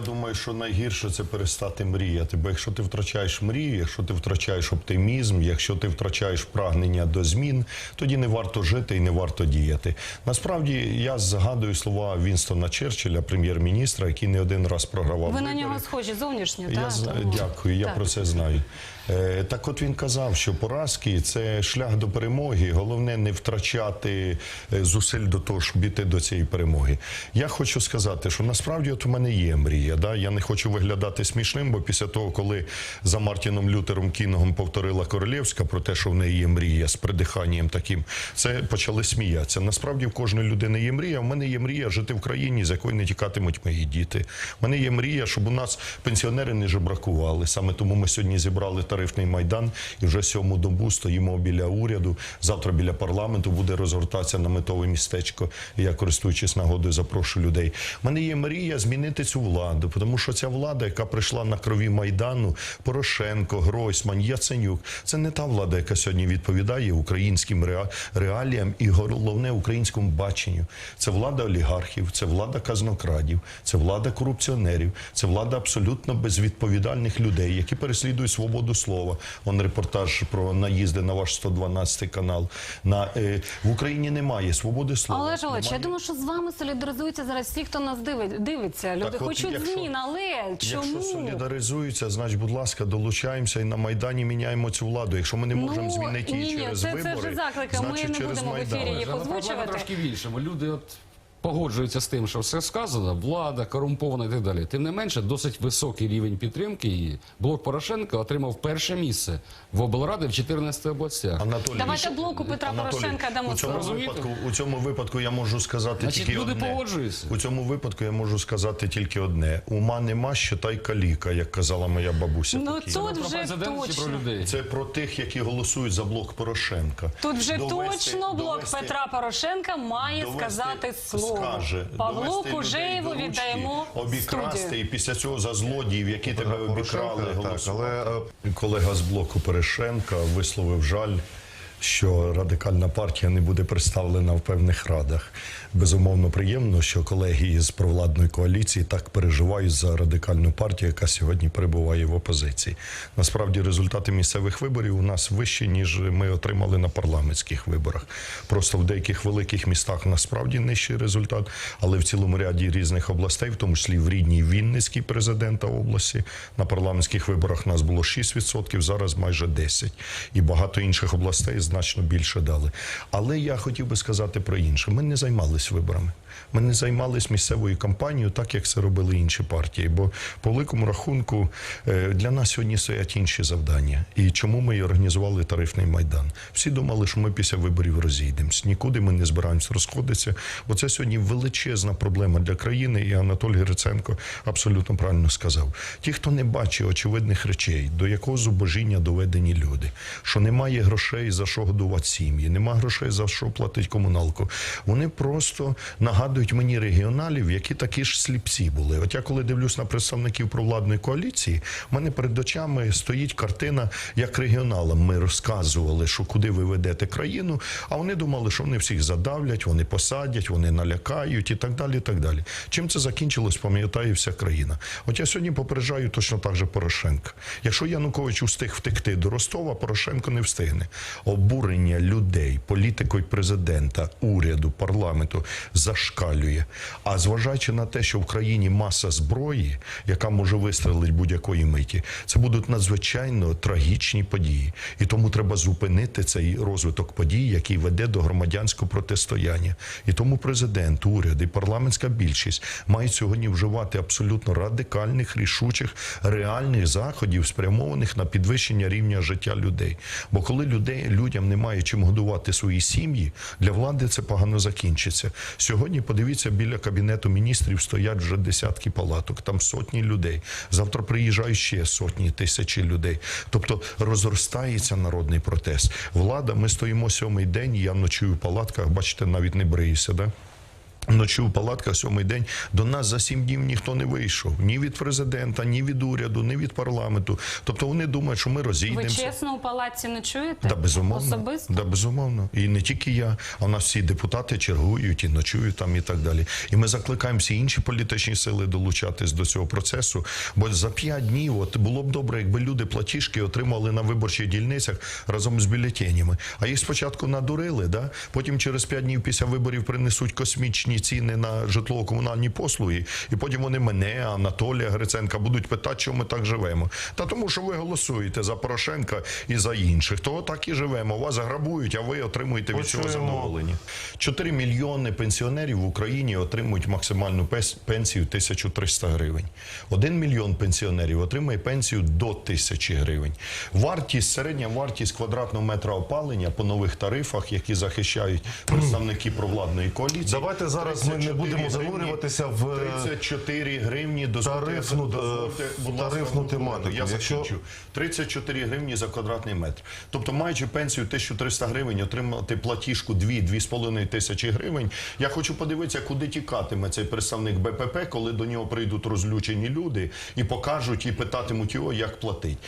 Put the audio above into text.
я думаю, що найгірше це перестати мріяти. Бо якщо ти втрачаєш мрію, якщо ти втрачаєш оптимізм, якщо ти втрачаєш прагнення до змін, тоді не варто жити і не варто діяти. Насправді я згадую слова Вінстона Черчилля, прем'єр-міністра, який не один раз програвав. Ви на нього схожі зовнішньо, Я так? зна- Тому- дякую, я Так. про це знаю. Е, так от він казав, що поразки це шлях до перемоги. Головне не втрачати е, зусиль до того, щоб іти до цієї перемоги. Я хочу сказати, що насправді от у мене є мрія. Да? Я не хочу виглядати смішним, бо після того, коли за Мартіном Лютером Кінгом повторила Королєвська про те, що в неї є мрія з придиханням таким, це почали сміятися. Насправді в кожної людини є мрія. У мене є мрія жити в країні, з якої не тікатимуть мої діти. У мене є мрія, щоб у нас пенсіонери не жебракували. Саме тому ми сьогодні зібрали тарифний майдан і вже сьому добу стоїмо біля уряду. Завтра біля парламенту буде розгортатися наметове містечко. Я користуючись нагодою, запрошую людей. У мене є мрія змінити цю владу, тому що ця влада, яка прийшла на крові майдану, Порошенко, Гройсман, Яценюк, це не та влада, яка сьогодні відповідає українським реа- реаліям і головне українському баченню. Це влада олігархів, це влада казнокрадів, це влада корупціонерів, це влада абсолютно безвідповідальних людей, які переслідують свободу слова. Он репортаж про наїзди на ваш 112 канал. На е, в Україні немає свободи слова. Але ж Олеч, я думаю, що з вами солідаризуються зараз всі, хто нас дивить, дивиться. Люди Так от, хочуть якщо- змін, але чому? Якщо солідаризуються, значить, будь ласка, долучаємося і на майдані міняємо цю владу. Якщо ми не можемо Ну, змінити її через це- це вибори, вже заклики, ми не через будемо в ефірі їх озвучувати. трошки в іншому. Люди от погоджуються з тим, що все сказано, влада корумпована і так далі. Тим не менше, досить високий рівень підтримки. І блок Порошенка отримав перше місце в облради в 14 областях. Анатолій, Давайте ще- блоку Петра Анатолій, Порошенка дамо у цьому випадку. У цьому випадку я можу сказати Значить, тільки люди одне. погоджуються. У цьому випадку я можу сказати тільки одне: ума нема, щитай каліка, як казала моя бабуся. Ну покійна. тут Про вже президента чи про точно. людей? Це про тих, які голосують за блок Порошенка. Тут вже Довести- точно блок довести- Петра Порошенка має довести- сказати слово. Скаже, Павлу Кужеєву віддаємо обікрасти студію. і після цього за злодіїв, які тебе обікрали, так, але, е, колега з блоку Порошенка висловив жаль. Що радикальна партія не буде представлена в певних радах. Безумовно, приємно, що колеги із провладної коаліції так переживають за радикальну партію, яка сьогодні перебуває в опозиції. Насправді, результати місцевих виборів у нас вищі, ніж ми отримали на парламентських виборах. Просто в деяких великих містах насправді нижчий результат, але в цілому ряді різних областей, в тому числі в рідній Вінницькій президента області, на парламентських виборах нас було 6%, зараз майже 10%. І багато інших областей значно більше дали. Але я хотів би сказати про інше. Ми не займались виборами. Ми не займались місцевою кампанією, так як це робили інші партії. Бо по великому рахунку е, для нас сьогодні стоять інші завдання. І чому ми і організували тарифний майдан? Всі думали, що ми після виборів розійдемось. Нікуди ми не збираємось розходитися, бо це сьогодні величезна проблема для країни. І Анатолій Гриценко абсолютно правильно сказав: ті, хто не бачить очевидних речей, до якого зубожіння доведені люди, що немає грошей за що годувати сім'ї, немає грошей за що платити комуналку. Вони просто нагадують мені регіоналів, які такі ж сліпці були. От я коли дивлюсь на представників провладної коаліції, в мене перед очами стоїть картина, як регіоналам ми розказували, що куди ви ведете країну. А вони думали, що вони всіх задавлять, вони посадять, вони налякають і так далі. і так далі. Чим це закінчилось, пам'ятає вся країна. От я сьогодні попереджаю точно так же Порошенка. Якщо Янукович устиг втекти до Ростова, Порошенко не встигне. Обурення людей, політикою президента, уряду, парламенту зашкалює. А зважаючи на те, що в країні маса зброї, яка може вистрелити будь-якої миті, це будуть надзвичайно трагічні події. І тому треба зупинити цей розвиток подій, який веде до громадянського протистояння. І тому президент, уряд і парламентська більшість мають сьогодні вживати абсолютно радикальних, рішучих, реальних заходів, спрямованих на підвищення рівня життя людей. Бо коли людей людям немає чим годувати свої сім'ї, для влади це погано закінчиться. Сьогодні подивіться, біля кабінету міністрів стоять вже десятки палаток, там сотні людей. Завтра приїжджають ще сотні тисячі людей. Тобто розростається народний протест. Влада, ми стоїмо сьомий день. Я ночую в палатках. Бачите, навіть не бриюся, да? Ночі в палатках сьомий день до нас за сім днів ніхто не вийшов ні від президента, ні від уряду, ні від парламенту. Тобто вони думають, що ми Ви чесно у палаці не чуєте? Да, безумовно. Особисто? Да, безумовно. І не тільки я, а в нас всі депутати чергують і ночують там і так далі. І ми закликаємо всі інші політичні сили долучатись до цього процесу. Бо за п'ять днів от було б добре, якби люди платіжки отримали на виборчих дільницях разом з бюлетенями. А їх спочатку надурили, да? потім через п'ять днів після виборів принесуть космічні ціни на житлово-комунальні послуги, і потім вони мене, Анатолія Гриценка, будуть питати, чому ми так живемо. Та тому, що ви голосуєте за Порошенка і за інших, то так і живемо. Вас грабують, а ви отримуєте від цього задоволення. 4 мільйони пенсіонерів в Україні отримують максимальну пенсію 1300 гривень. Один мільйон пенсіонерів отримує пенсію до 1000 гривень. Вартість, середня вартість квадратного метра опалення по нових тарифах, які захищають представники провладної коаліції. Давайте зараз ми не будемо занурюватися в, е, 34 гривні дозвольте, тарифну, е, дозвольте, будь тарифну одну тематику. хвилину, Я Якщо- закінчу. 34 гривні за квадратний метр. Тобто, маючи пенсію 1300 гривень, отримати платіжку 2-2,5 тисячі гривень. Я хочу подивитися, куди тікатиме цей представник БПП, коли до нього прийдуть розлючені люди і покажуть і питатимуть його, як платить.